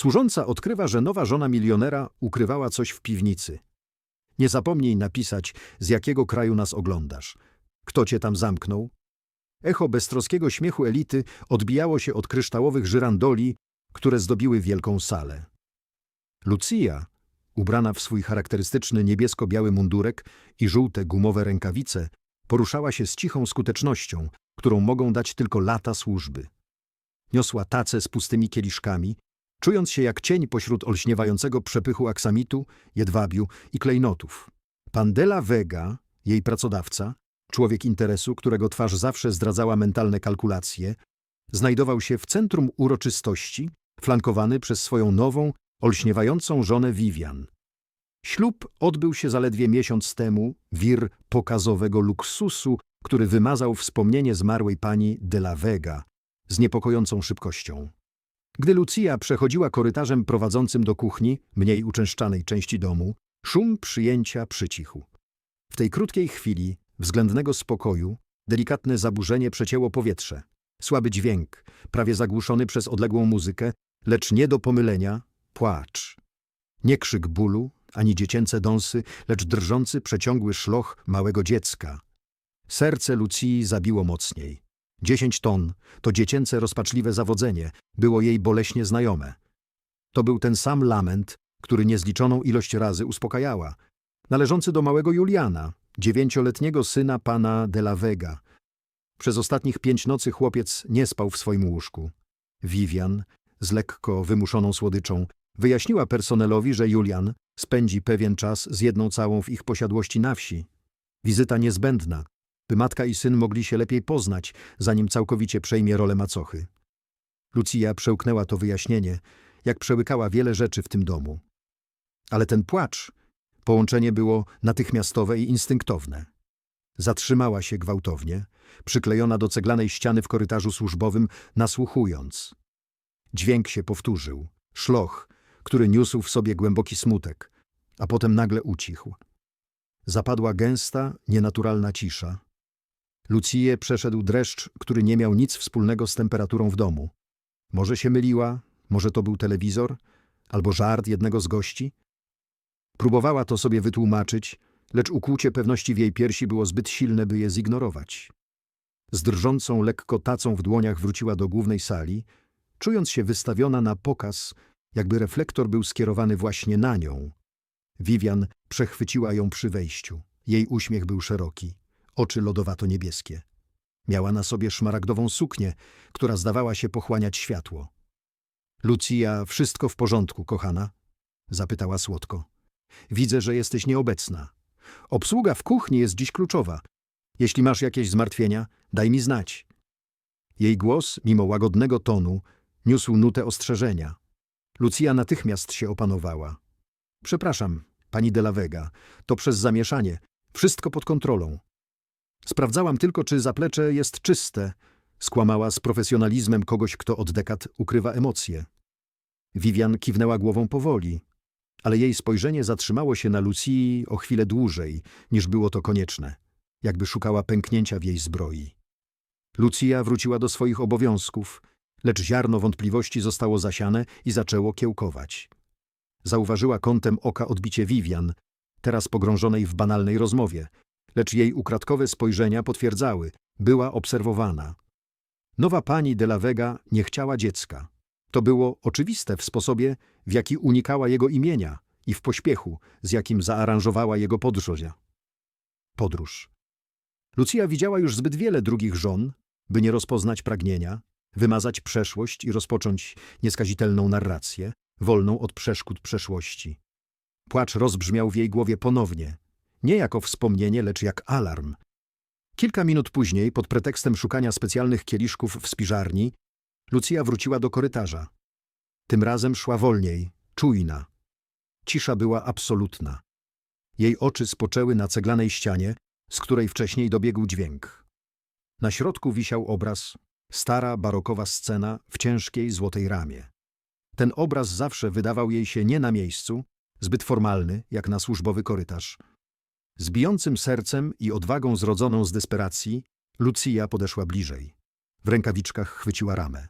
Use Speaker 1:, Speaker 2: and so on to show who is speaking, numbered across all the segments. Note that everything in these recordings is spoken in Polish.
Speaker 1: Służąca odkrywa, że nowa żona milionera ukrywała coś w piwnicy. Nie zapomnij napisać, z jakiego kraju nas oglądasz. Kto cię tam zamknął? Echo beztroskiego śmiechu elity odbijało się od kryształowych żyrandoli, które zdobiły wielką salę. Lucia, ubrana w swój charakterystyczny niebiesko-biały mundurek i żółte gumowe rękawice, poruszała się z cichą skutecznością, którą mogą dać tylko lata służby. Niosła tacę z pustymi kieliszkami, czując się jak cień pośród olśniewającego przepychu aksamitu, jedwabiu i klejnotów. Pan de la Vega, jej pracodawca, człowiek interesu, którego twarz zawsze zdradzała mentalne kalkulacje, znajdował się w centrum uroczystości, flankowany przez swoją nową, olśniewającą żonę Vivian. Ślub odbył się zaledwie miesiąc temu, wir pokazowego luksusu, który wymazał wspomnienie zmarłej pani de la Vega z niepokojącą szybkością. Gdy Lucia przechodziła korytarzem prowadzącym do kuchni, mniej uczęszczanej części domu, szum przyjęcia przycichł. W tej krótkiej chwili względnego spokoju delikatne zaburzenie przecięło powietrze. Słaby dźwięk, prawie zagłuszony przez odległą muzykę, lecz nie do pomylenia, płacz. Nie krzyk bólu, ani dziecięce dąsy, lecz drżący, przeciągły szloch małego dziecka. Serce Lucii zabiło mocniej. Dziesięć ton, to dziecięce rozpaczliwe zawodzenie, było jej boleśnie znajome. To był ten sam lament, który niezliczoną ilość razy uspokajała. Należący do małego Juliana, dziewięcioletniego syna pana de la Vega. Przez ostatnich pięć nocy chłopiec nie spał w swoim łóżku. Vivian, z lekko wymuszoną słodyczą, wyjaśniła personelowi, że Julian spędzi pewien czas z jedną całą w ich posiadłości na wsi. Wizyta niezbędna, by matka i syn mogli się lepiej poznać, zanim całkowicie przejmie rolę macochy. Lucia przełknęła to wyjaśnienie, jak przełykała wiele rzeczy w tym domu. Ale ten płacz, połączenie było natychmiastowe i instynktowne. Zatrzymała się gwałtownie, przyklejona do ceglanej ściany w korytarzu służbowym, nasłuchując. Dźwięk się powtórzył, szloch, który niósł w sobie głęboki smutek, a potem nagle ucichł. Zapadła gęsta, nienaturalna cisza. Lucię przeszedł dreszcz, który nie miał nic wspólnego z temperaturą w domu. Może się myliła, może to był telewizor, albo żart jednego z gości? Próbowała to sobie wytłumaczyć, lecz ukłucie pewności w jej piersi było zbyt silne, by je zignorować. Z drżącą lekko tacą w dłoniach wróciła do głównej sali, czując się wystawiona na pokaz, jakby reflektor był skierowany właśnie na nią. Vivian przechwyciła ją przy wejściu. Jej uśmiech był szeroki, oczy lodowato-niebieskie. Miała na sobie szmaragdową suknię, która zdawała się pochłaniać światło. Lucia, wszystko w porządku, kochana? Zapytała słodko. Widzę, że jesteś nieobecna. Obsługa w kuchni jest dziś kluczowa. Jeśli masz jakieś zmartwienia, daj mi znać. Jej głos, mimo łagodnego tonu, niósł nutę ostrzeżenia. Lucia natychmiast się opanowała. Przepraszam, pani de la Vega, to przez zamieszanie. Wszystko pod kontrolą. Sprawdzałam tylko, czy zaplecze jest czyste, skłamała z profesjonalizmem kogoś, kto od dekad ukrywa emocje. Vivian kiwnęła głową powoli, ale jej spojrzenie zatrzymało się na Lucii o chwilę dłużej, niż było to konieczne, jakby szukała pęknięcia w jej zbroi. Lucia wróciła do swoich obowiązków, lecz ziarno wątpliwości zostało zasiane i zaczęło kiełkować. Zauważyła kątem oka odbicie Vivian, teraz pogrążonej w banalnej rozmowie, lecz jej ukradkowe spojrzenia potwierdzały, była obserwowana. Nowa pani de la Vega nie chciała dziecka. To było oczywiste w sposobie, w jaki unikała jego imienia i w pośpiechu, z jakim zaaranżowała jego podróż. Podróż. Lucia widziała już zbyt wiele drugich żon, by nie rozpoznać pragnienia, wymazać przeszłość i rozpocząć nieskazitelną narrację, wolną od przeszkód przeszłości. Płacz rozbrzmiał w jej głowie ponownie, nie jako wspomnienie, lecz jak alarm. Kilka minut później, pod pretekstem szukania specjalnych kieliszków w spiżarni, Lucia wróciła do korytarza. Tym razem szła wolniej, czujna. Cisza była absolutna. Jej oczy spoczęły na ceglanej ścianie, z której wcześniej dobiegł dźwięk. Na środku wisiał obraz, stara barokowa scena w ciężkiej złotej ramie. Ten obraz zawsze wydawał jej się nie na miejscu, zbyt formalny, jak na służbowy korytarz. Z bijącym sercem i odwagą zrodzoną z desperacji, Lucia podeszła bliżej. W rękawiczkach chwyciła ramę.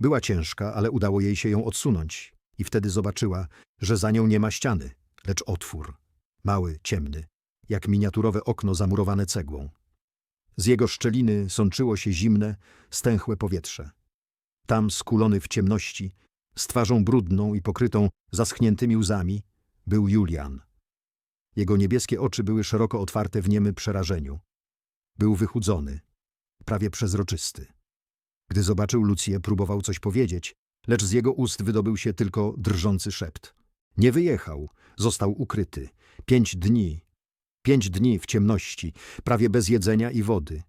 Speaker 1: Była ciężka, ale udało jej się ją odsunąć. i wtedy zobaczyła, że za nią nie ma ściany, lecz otwór. Mały, ciemny, jak miniaturowe okno zamurowane cegłą. Z jego szczeliny sączyło się zimne, stęchłe powietrze. Tam, skulony w ciemności, z twarzą brudną i pokrytą zaschniętymi łzami, był Julian. Jego niebieskie oczy były szeroko otwarte w niemym przerażeniu. Był wychudzony, prawie przezroczysty. Gdy zobaczył Lucję, próbował coś powiedzieć, lecz z jego ust wydobył się tylko drżący szept. Nie wyjechał, został ukryty. Pięć dni, pięć dni w ciemności, prawie bez jedzenia i wody.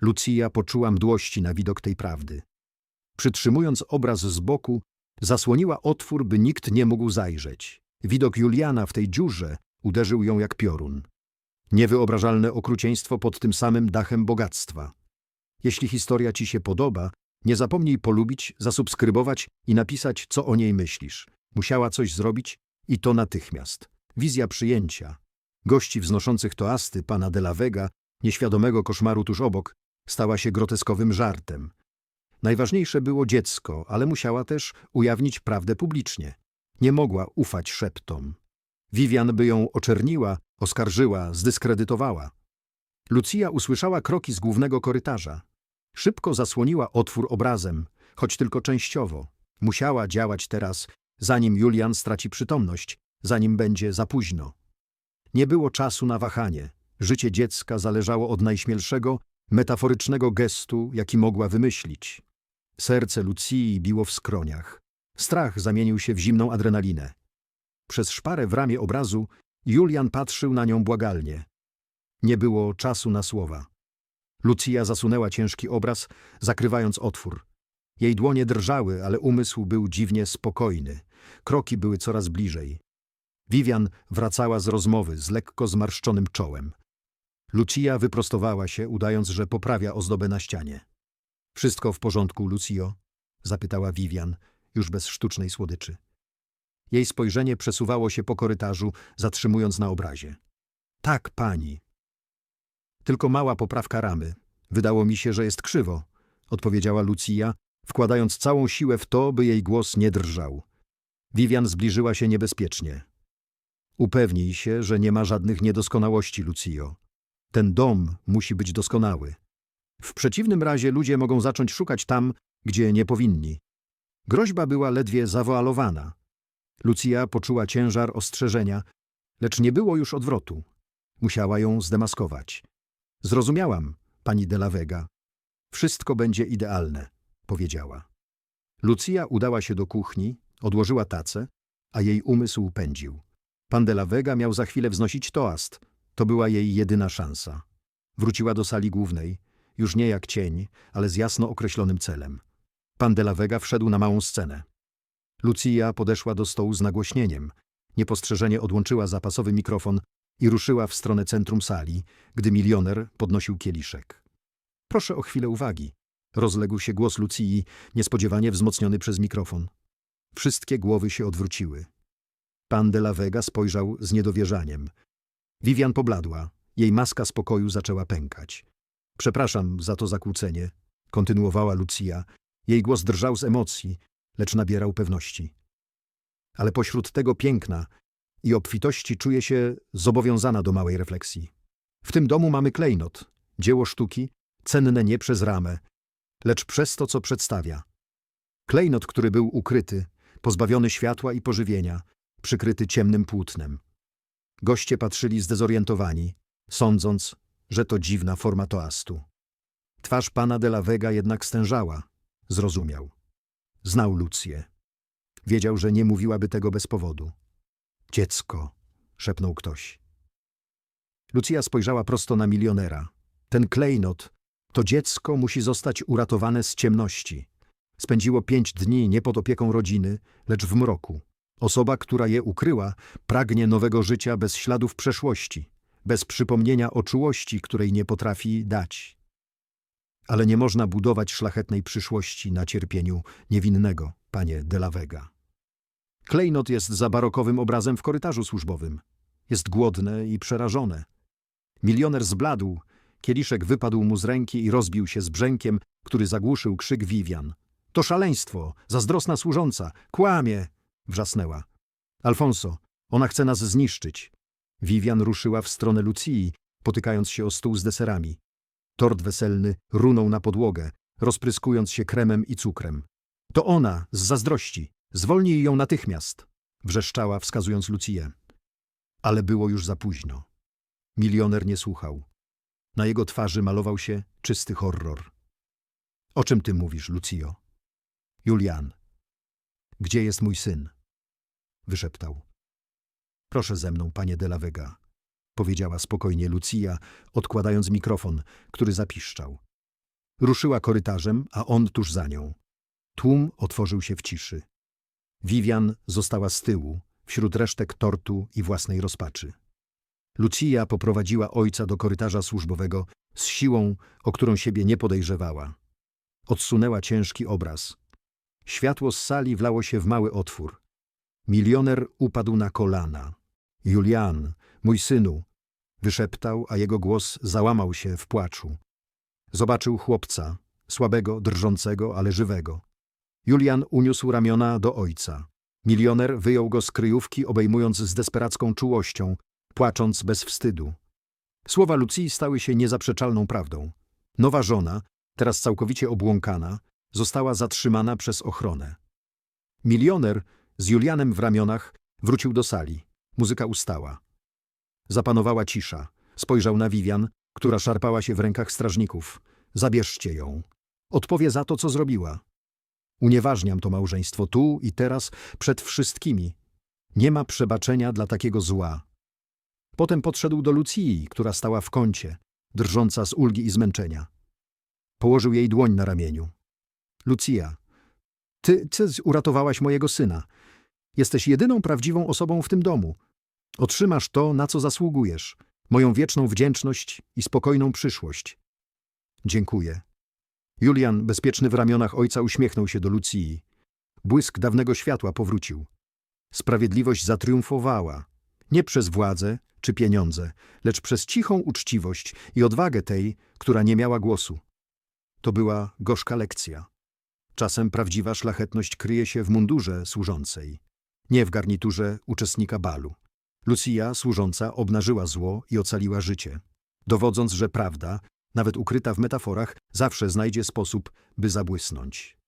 Speaker 1: Lucia poczuła mdłości na widok tej prawdy. Przytrzymując obraz z boku, zasłoniła otwór, by nikt nie mógł zajrzeć. Widok Juliana w tej dziurze uderzył ją jak piorun. Niewyobrażalne okrucieństwo pod tym samym dachem bogactwa. Jeśli historia ci się podoba, nie zapomnij polubić, zasubskrybować i napisać, co o niej myślisz. Musiała coś zrobić i to natychmiast. Wizja przyjęcia. Gości wznoszących toasty pana de la Vega, nieświadomego koszmaru tuż obok, stała się groteskowym żartem. Najważniejsze było dziecko, ale musiała też ujawnić prawdę publicznie. Nie mogła ufać szeptom. Vivian by ją oczerniła, oskarżyła, zdyskredytowała. Lucia usłyszała kroki z głównego korytarza. Szybko zasłoniła otwór obrazem, choć tylko częściowo. Musiała działać teraz, zanim Julian straci przytomność, zanim będzie za późno. Nie było czasu na wahanie. Życie dziecka zależało od najśmielszego, metaforycznego gestu, jaki mogła wymyślić. Serce Lucii biło w skroniach. Strach zamienił się w zimną adrenalinę. Przez szparę w ramię obrazu Julian patrzył na nią błagalnie. Nie było czasu na słowa. Lucia zasunęła ciężki obraz, zakrywając otwór. Jej dłonie drżały, ale umysł był dziwnie spokojny. Kroki były coraz bliżej. Vivian wracała z rozmowy z lekko zmarszczonym czołem. Lucia wyprostowała się, udając, że poprawia ozdobę na ścianie. Wszystko w porządku, Lucio? zapytała Vivian, już bez sztucznej słodyczy. Jej spojrzenie przesuwało się po korytarzu, zatrzymując na obrazie. Tak, pani. Tylko mała poprawka ramy. Wydało mi się, że jest krzywo, odpowiedziała Lucia, wkładając całą siłę w to, by jej głos nie drżał. Vivian zbliżyła się niebezpiecznie. Upewnij się, że nie ma żadnych niedoskonałości, Lucio. Ten dom musi być doskonały. W przeciwnym razie ludzie mogą zacząć szukać tam, gdzie nie powinni. Groźba była ledwie zawoalowana. Lucia poczuła ciężar ostrzeżenia, lecz nie było już odwrotu. Musiała ją zdemaskować. Zrozumiałam, pani de la Vega. Wszystko będzie idealne, powiedziała. Lucia udała się do kuchni, odłożyła tacę, a jej umysł pędził. Pan de la Vega miał za chwilę wznosić toast. To była jej jedyna szansa. Wróciła do sali głównej, już nie jak cień, ale z jasno określonym celem. Pan de la Vega wszedł na małą scenę. Lucia podeszła do stołu z nagłośnieniem. Niepostrzeżenie odłączyła zapasowy mikrofon i ruszyła w stronę centrum sali, gdy milioner podnosił kieliszek. Proszę o chwilę uwagi. Rozległ się głos Lucii, niespodziewanie wzmocniony przez mikrofon. Wszystkie głowy się odwróciły. Pan de la Vega spojrzał z niedowierzaniem. Vivian pobladła. Jej maska spokoju zaczęła pękać. Przepraszam za to zakłócenie, kontynuowała Lucia. Jej głos drżał z emocji, lecz nabierał pewności. Ale pośród tego piękna i obfitości czuje się zobowiązana do małej refleksji. W tym domu mamy klejnot, dzieło sztuki, cenne nie przez ramę, lecz przez to, co przedstawia. Klejnot, który był ukryty, pozbawiony światła i pożywienia, przykryty ciemnym płótnem. Goście patrzyli zdezorientowani, sądząc, że to dziwna forma toastu. Twarz pana de la Vega jednak stężała. Zrozumiał. Znał Lucję. Wiedział, że nie mówiłaby tego bez powodu. Dziecko, szepnął ktoś. Lucia spojrzała prosto na milionera. Ten klejnot, to dziecko musi zostać uratowane z ciemności. Spędziło pięć dni nie pod opieką rodziny, lecz w mroku. Osoba, która je ukryła, pragnie nowego życia bez śladów przeszłości, bez przypomnienia o czułości, której nie potrafi dać. Ale nie można budować szlachetnej przyszłości na cierpieniu niewinnego, panie de la Vega. Klejnot jest za barokowym obrazem w korytarzu służbowym. Jest głodne i przerażone. Milioner zbladł, kieliszek wypadł mu z ręki i rozbił się z brzękiem, który zagłuszył krzyk Vivian. To szaleństwo, zazdrosna służąca, kłamie! Wrzasnęła. Alfonso, ona chce nas zniszczyć. Vivian ruszyła w stronę Lucii, potykając się o stół z deserami. Tort weselny runął na podłogę, rozpryskując się kremem i cukrem. To ona, z zazdrości. Zwolnij ją natychmiast. Wrzeszczała, wskazując Lucję. Ale było już za późno. Milioner nie słuchał. Na jego twarzy malował się czysty horror. O czym ty mówisz, Lucio? Julian. Gdzie jest mój syn? Wyszeptał. Proszę ze mną, panie de la Vega, powiedziała spokojnie Lucia, odkładając mikrofon, który zapiszczał. Ruszyła korytarzem, a on tuż za nią. Tłum otworzył się w ciszy. Vivian została z tyłu, wśród resztek tortu i własnej rozpaczy. Lucia poprowadziła ojca do korytarza służbowego z siłą, o którą siebie nie podejrzewała. Odsunęła ciężki obraz. Światło z sali wlało się w mały otwór. Milioner upadł na kolana. Julian, mój synu, wyszeptał, a jego głos załamał się w płaczu. Zobaczył chłopca, słabego, drżącego, ale żywego. Julian uniósł ramiona do ojca. Milioner wyjął go z kryjówki, obejmując z desperacką czułością, płacząc bez wstydu. Słowa Lucji stały się niezaprzeczalną prawdą. Nowa żona, teraz całkowicie obłąkana, została zatrzymana przez ochronę. Milioner z Julianem w ramionach wrócił do sali. Muzyka ustała. Zapanowała cisza. Spojrzał na Vivian, która szarpała się w rękach strażników. Zabierzcie ją. Odpowie za to, co zrobiła. Unieważniam to małżeństwo tu i teraz przed wszystkimi. Nie ma przebaczenia dla takiego zła. Potem podszedł do Lucii, która stała w kącie, drżąca z ulgi i zmęczenia. Położył jej dłoń na ramieniu. Lucia, ty, ty uratowałaś mojego syna. Jesteś jedyną prawdziwą osobą w tym domu. Otrzymasz to, na co zasługujesz. Moją wieczną wdzięczność i spokojną przyszłość. Dziękuję. Julian, bezpieczny w ramionach ojca, uśmiechnął się do Lucii. Błysk dawnego światła powrócił. Sprawiedliwość zatriumfowała. Nie przez władzę czy pieniądze, lecz przez cichą uczciwość i odwagę tej, która nie miała głosu. To była gorzka lekcja. Czasem prawdziwa szlachetność kryje się w mundurze służącej, nie w garniturze uczestnika balu. Lucia, służąca, obnażyła zło i ocaliła życie, dowodząc, że prawda, nawet ukryta w metaforach, zawsze znajdzie sposób, by zabłysnąć.